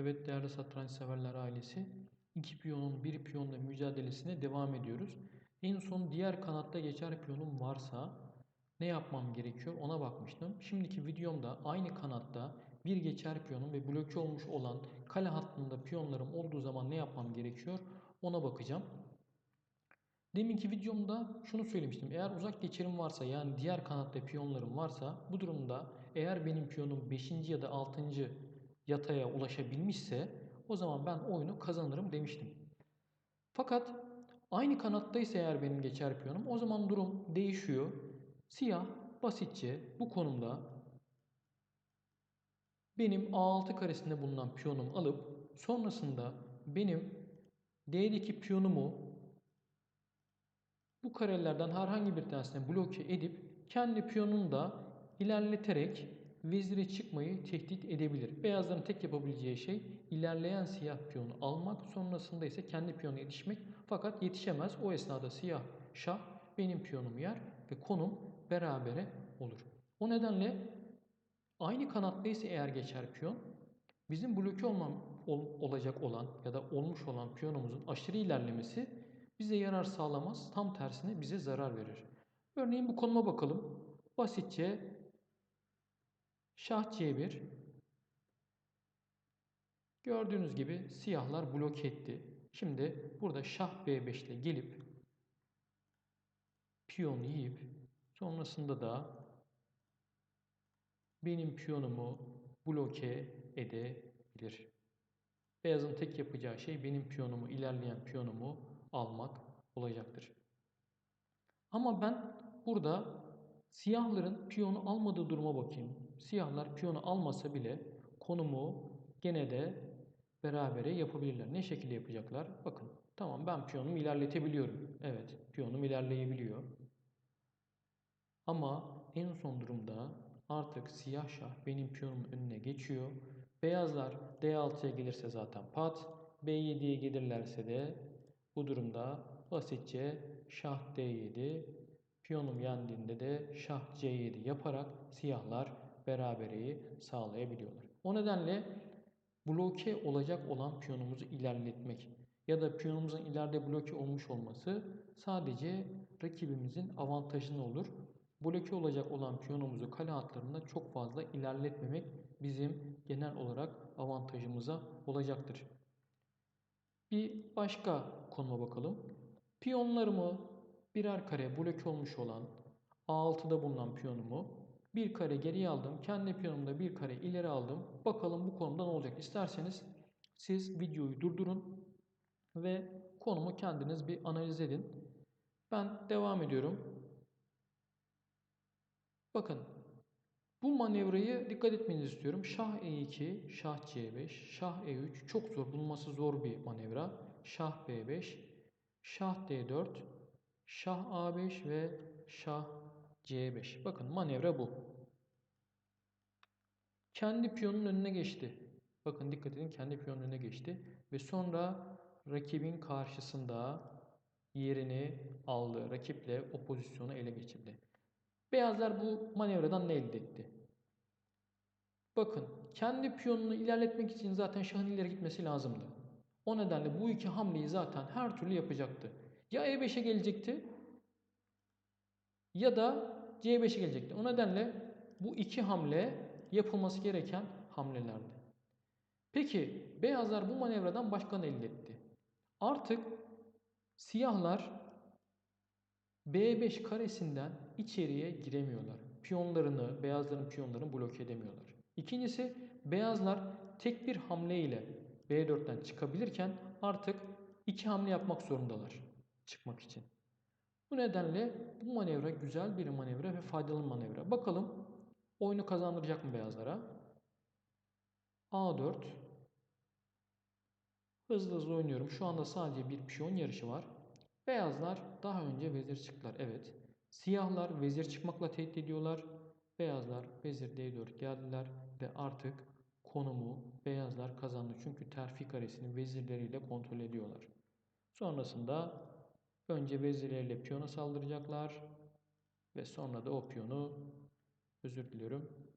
Evet değerli satranç severler ailesi. iki piyonun bir piyonla mücadelesine devam ediyoruz. En son diğer kanatta geçer piyonum varsa ne yapmam gerekiyor ona bakmıştım. Şimdiki videomda aynı kanatta bir geçer piyonum ve bloke olmuş olan kale hattında piyonlarım olduğu zaman ne yapmam gerekiyor ona bakacağım. Deminki videomda şunu söylemiştim. Eğer uzak geçerim varsa yani diğer kanatta piyonlarım varsa bu durumda eğer benim piyonum 5. ya da 6 yataya ulaşabilmişse o zaman ben oyunu kazanırım demiştim. Fakat aynı kanattaysa eğer benim geçer piyonum o zaman durum değişiyor. Siyah basitçe bu konumda benim A6 karesinde bulunan piyonumu alıp sonrasında benim D'deki piyonumu bu karelerden herhangi bir tanesine bloke edip kendi piyonunu da ilerleterek vezire çıkmayı tehdit edebilir. Beyazların tek yapabileceği şey ilerleyen siyah piyonu almak, sonrasında ise kendi piyonu yetişmek. Fakat yetişemez. O esnada siyah şah benim piyonumu yer ve konum berabere olur. O nedenle aynı kanattaysa eğer geçer piyon, bizim bloke olmam, ol, olacak olan ya da olmuş olan piyonumuzun aşırı ilerlemesi bize yarar sağlamaz. Tam tersine bize zarar verir. Örneğin bu konuma bakalım. Basitçe Şah C1. Gördüğünüz gibi siyahlar bloke etti. Şimdi burada şah B5 ile gelip piyon yiyip sonrasında da benim piyonumu bloke edebilir. Beyazın tek yapacağı şey benim piyonumu, ilerleyen piyonumu almak olacaktır. Ama ben burada Siyahların piyonu almadığı duruma bakayım. Siyahlar piyonu almasa bile konumu gene de berabere yapabilirler. Ne şekilde yapacaklar? Bakın tamam ben piyonumu ilerletebiliyorum. Evet piyonum ilerleyebiliyor. Ama en son durumda artık siyah şah benim piyonumun önüne geçiyor. Beyazlar D6'ya gelirse zaten pat. B7'ye gelirlerse de bu durumda basitçe şah D7 Piyonum yendiğinde de şah C7 yaparak siyahlar berabereyi sağlayabiliyorlar. O nedenle bloke olacak olan piyonumuzu ilerletmek ya da piyonumuzun ileride bloke olmuş olması sadece rakibimizin avantajını olur. Bloke olacak olan piyonumuzu kale hatlarında çok fazla ilerletmemek bizim genel olarak avantajımıza olacaktır. Bir başka konuma bakalım. Piyonlarımı birer kare bloke olmuş olan A6'da bulunan piyonumu bir kare geriye aldım. Kendi piyonumda bir kare ileri aldım. Bakalım bu konumda ne olacak? İsterseniz siz videoyu durdurun ve konumu kendiniz bir analiz edin. Ben devam ediyorum. Bakın bu manevrayı dikkat etmenizi istiyorum. Şah E2, Şah C5, Şah E3 çok zor bulması zor bir manevra. Şah B5, Şah D4, Şah A5 ve Şah C5. Bakın manevra bu. Kendi piyonun önüne geçti. Bakın dikkat edin kendi piyonun önüne geçti. Ve sonra rakibin karşısında yerini aldı. Rakiple o pozisyonu ele geçirdi. Beyazlar bu manevradan ne elde etti? Bakın kendi piyonunu ilerletmek için zaten şahın ileri gitmesi lazımdı. O nedenle bu iki hamleyi zaten her türlü yapacaktı. Ya E5'e gelecekti ya da C5'e gelecekti. O nedenle bu iki hamle yapılması gereken hamlelerdi. Peki beyazlar bu manevradan başka ne elde etti? Artık siyahlar B5 karesinden içeriye giremiyorlar. Piyonlarını, beyazların piyonlarını bloke edemiyorlar. İkincisi beyazlar tek bir hamle ile B4'ten çıkabilirken artık iki hamle yapmak zorundalar çıkmak için. Bu nedenle bu manevra güzel bir manevra ve faydalı manevra. Bakalım oyunu kazandıracak mı beyazlara? A4 Hızlı hızlı oynuyorum. Şu anda sadece bir piyon yarışı var. Beyazlar daha önce vezir çıktılar. Evet. Siyahlar vezir çıkmakla tehdit ediyorlar. Beyazlar vezir D4 geldiler ve artık konumu beyazlar kazandı. Çünkü terfi karesini vezirleriyle kontrol ediyorlar. Sonrasında Önce vezirleriyle piyona saldıracaklar ve sonra da o piyonu özür diliyorum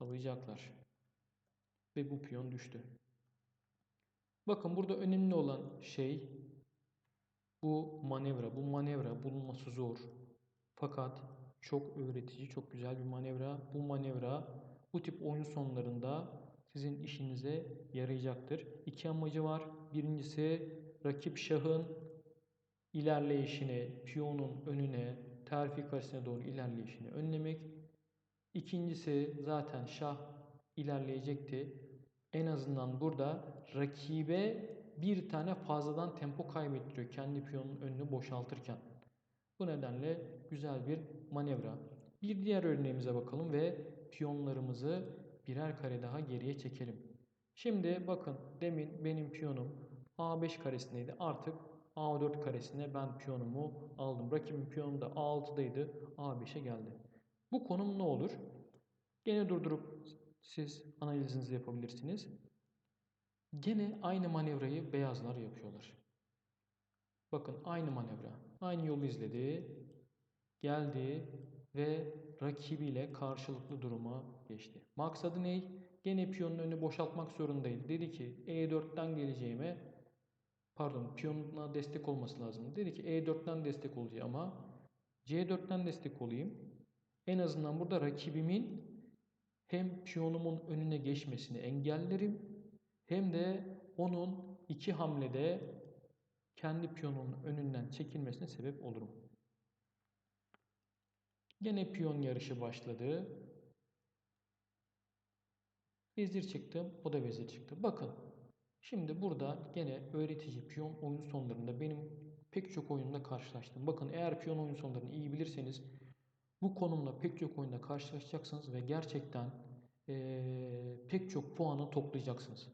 alacaklar. Ve bu piyon düştü. Bakın burada önemli olan şey bu manevra. Bu manevra bulunması zor. Fakat çok öğretici, çok güzel bir manevra. Bu manevra bu tip oyun sonlarında sizin işinize yarayacaktır. İki amacı var. Birincisi rakip şahın ilerleyişini, piyonun önüne, terfi karesine doğru ilerleyişini önlemek. İkincisi zaten şah ilerleyecekti. En azından burada rakibe bir tane fazladan tempo kaybettiriyor kendi piyonun önünü boşaltırken. Bu nedenle güzel bir manevra. Bir diğer örneğimize bakalım ve piyonlarımızı birer kare daha geriye çekelim. Şimdi bakın demin benim piyonum A5 karesindeydi. Artık A4 karesine ben piyonumu aldım. Rakibin piyonu da A6'daydı. A5'e geldi. Bu konum ne olur? Gene durdurup siz analizinizi yapabilirsiniz. Gene aynı manevrayı beyazlar yapıyorlar. Bakın aynı manevra. Aynı yolu izledi. Geldi ve rakibiyle karşılıklı duruma geçti. Maksadı ne? Gene piyonun önünü boşaltmak zorundaydı. Dedi ki E4'ten geleceğime pardon piyonuna destek olması lazım. Dedi ki E4'ten destek olacağım ama C4'ten destek olayım. En azından burada rakibimin hem piyonumun önüne geçmesini engellerim hem de onun iki hamlede kendi piyonunun önünden çekilmesine sebep olurum. Gene piyon yarışı başladı. Vezir çıktı, o da vezir çıktı. Bakın, şimdi burada gene öğretici piyon oyun sonlarında benim pek çok oyunda karşılaştım. Bakın eğer piyon oyun sonlarını iyi bilirseniz bu konumla pek çok oyunda karşılaşacaksınız ve gerçekten ee, pek çok puanı toplayacaksınız.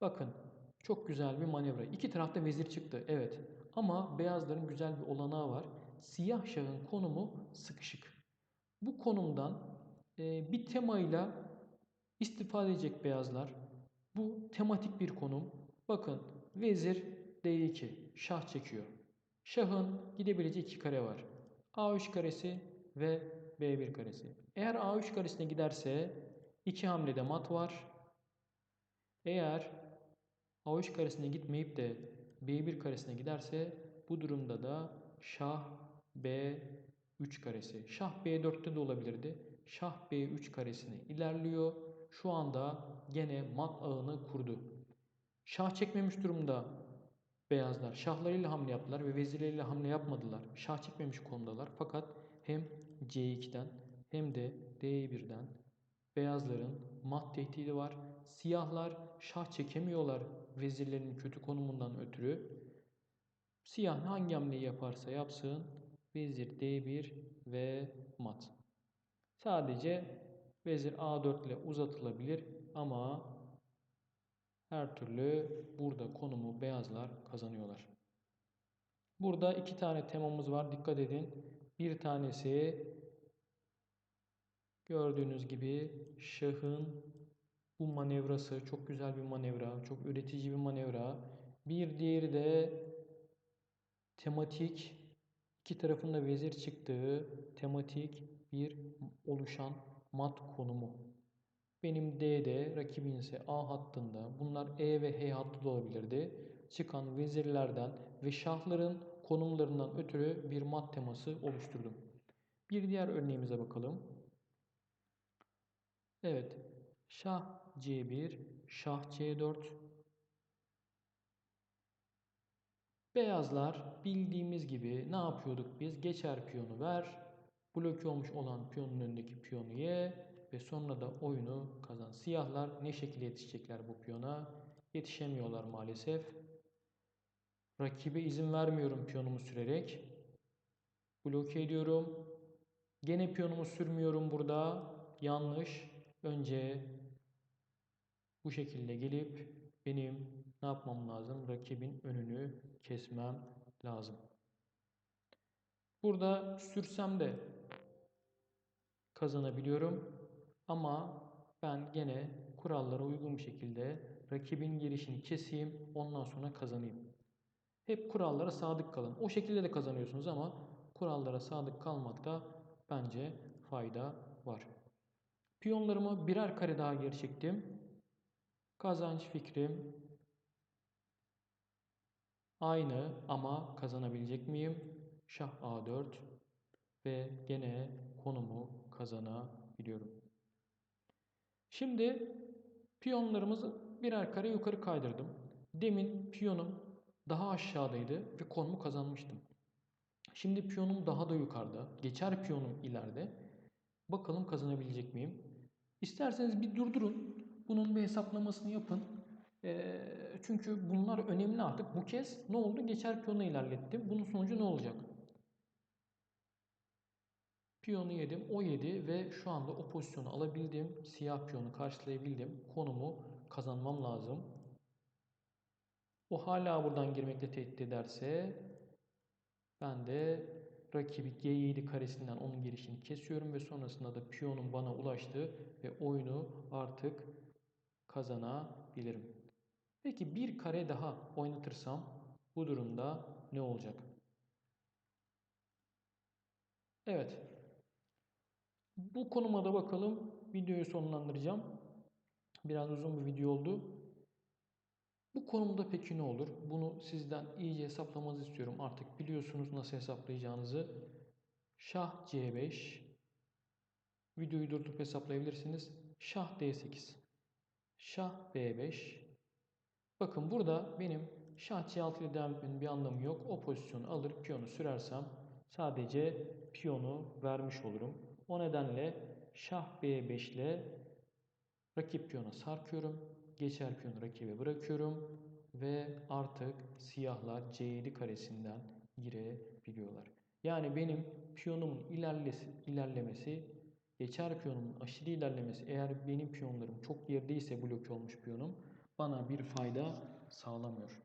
Bakın çok güzel bir manevra. İki tarafta vezir çıktı. Evet. Ama beyazların güzel bir olanağı var. Siyah şahın konumu sıkışık. Bu konumdan e, bir temayla istifade edecek beyazlar. Bu tematik bir konum. Bakın vezir D2 şah çekiyor. Şahın gidebileceği iki kare var. A3 karesi ve B1 karesi. Eğer A3 karesine giderse iki hamlede mat var. Eğer A3 karesine gitmeyip de B1 karesine giderse bu durumda da şah B3 karesi. Şah B4'te de olabilirdi. Şah B3 karesine ilerliyor. Şu anda gene mat ağını kurdu. Şah çekmemiş durumda beyazlar. Şahlarıyla hamle yaptılar ve vezirleriyle hamle yapmadılar. Şah çekmemiş konumdalar. Fakat hem C2'den hem de D1'den beyazların mat tehdidi var. Siyahlar şah çekemiyorlar vezirlerin kötü konumundan ötürü. Siyah hangi hamleyi yaparsa yapsın vezir D1 ve mat. Sadece vezir A4 ile uzatılabilir ama her türlü burada konumu beyazlar kazanıyorlar. Burada iki tane temamız var. Dikkat edin. Bir tanesi gördüğünüz gibi şahın bu manevrası çok güzel bir manevra, çok üretici bir manevra. Bir diğeri de tematik iki tarafında vezir çıktığı tematik bir oluşan mat konumu. Benim D'de, rakibin ise A hattında. Bunlar E ve H hattı da olabilirdi. Çıkan vezirlerden ve şahların konumlarından ötürü bir mat teması oluşturdum. Bir diğer örneğimize bakalım. Evet. Şah C1, Şah C4. Beyazlar bildiğimiz gibi ne yapıyorduk biz? Geçer piyonu ver, bloke olmuş olan piyonun önündeki piyonu ye ve sonra da oyunu kazan. Siyahlar ne şekilde yetişecekler bu piyona? Yetişemiyorlar maalesef. Rakibe izin vermiyorum piyonumu sürerek. Bloke ediyorum. Gene piyonumu sürmüyorum burada. Yanlış. Önce bu şekilde gelip benim ne yapmam lazım? Rakibin önünü kesmem lazım. Burada sürsem de kazanabiliyorum. Ama ben gene kurallara uygun bir şekilde rakibin girişini keseyim. Ondan sonra kazanayım. Hep kurallara sadık kalın. O şekilde de kazanıyorsunuz ama kurallara sadık kalmakta bence fayda var. Piyonlarımı birer kare daha geri çektim. Kazanç fikrim aynı ama kazanabilecek miyim? Şah A4 ve gene konumu kazanabiliyorum. Şimdi piyonlarımızı birer kare yukarı kaydırdım. Demin piyonum daha aşağıdaydı ve konumu kazanmıştım. Şimdi piyonum daha da yukarıda. Geçer piyonum ileride. Bakalım kazanabilecek miyim? İsterseniz bir durdurun. Bunun bir hesaplamasını yapın. E, çünkü bunlar önemli artık. Bu kez ne oldu? Geçer piyonu ilerlettim. Bunun sonucu ne olacak? Piyonu yedim, o yedi ve şu anda o pozisyonu alabildim. Siyah piyonu karşılayabildim. Konumu kazanmam lazım. O hala buradan girmekle tehdit ederse ben de rakibi G7 karesinden onun girişini kesiyorum ve sonrasında da piyonun bana ulaştı ve oyunu artık kazanabilirim. Peki bir kare daha oynatırsam bu durumda ne olacak? Evet. Bu konuma da bakalım. Videoyu sonlandıracağım. Biraz uzun bir video oldu. Bu konumda peki ne olur? Bunu sizden iyice hesaplamanızı istiyorum. Artık biliyorsunuz nasıl hesaplayacağınızı. Şah C5. Videoyu durdurup hesaplayabilirsiniz. Şah D8. Şah B5. Bakın burada benim şah C6 ile devam etmenin bir anlamı yok. O pozisyonu alır piyonu sürersem sadece piyonu vermiş olurum. O nedenle şah B5 ile rakip piyona sarkıyorum. Geçer piyonu rakibe bırakıyorum. Ve artık siyahlar C7 karesinden girebiliyorlar. Yani benim piyonumun ilerlesi, ilerlemesi, geçer piyonumun aşırı ilerlemesi eğer benim piyonlarım çok gerideyse bloke olmuş piyonum bana bir fayda sağlamıyor.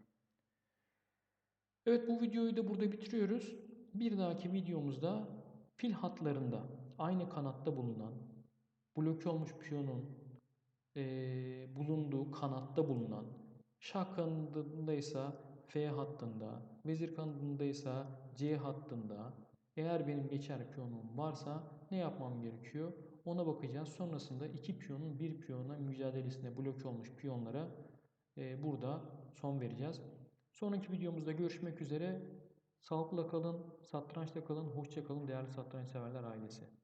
Evet bu videoyu da burada bitiriyoruz. Bir dahaki videomuzda fil hatlarında aynı kanatta bulunan bloke olmuş piyonun e, bulunduğu kanatta bulunan şah kanadında ise F hattında, vezir kanadında ise C hattında eğer benim geçer piyonum varsa ne yapmam gerekiyor? Ona bakacağız. Sonrasında iki piyonun bir piyona mücadelesinde bloke olmuş piyonlara e, burada son vereceğiz. Sonraki videomuzda görüşmek üzere. Sağlıkla kalın, satrançla kalın, hoşça kalın değerli satranç severler ailesi.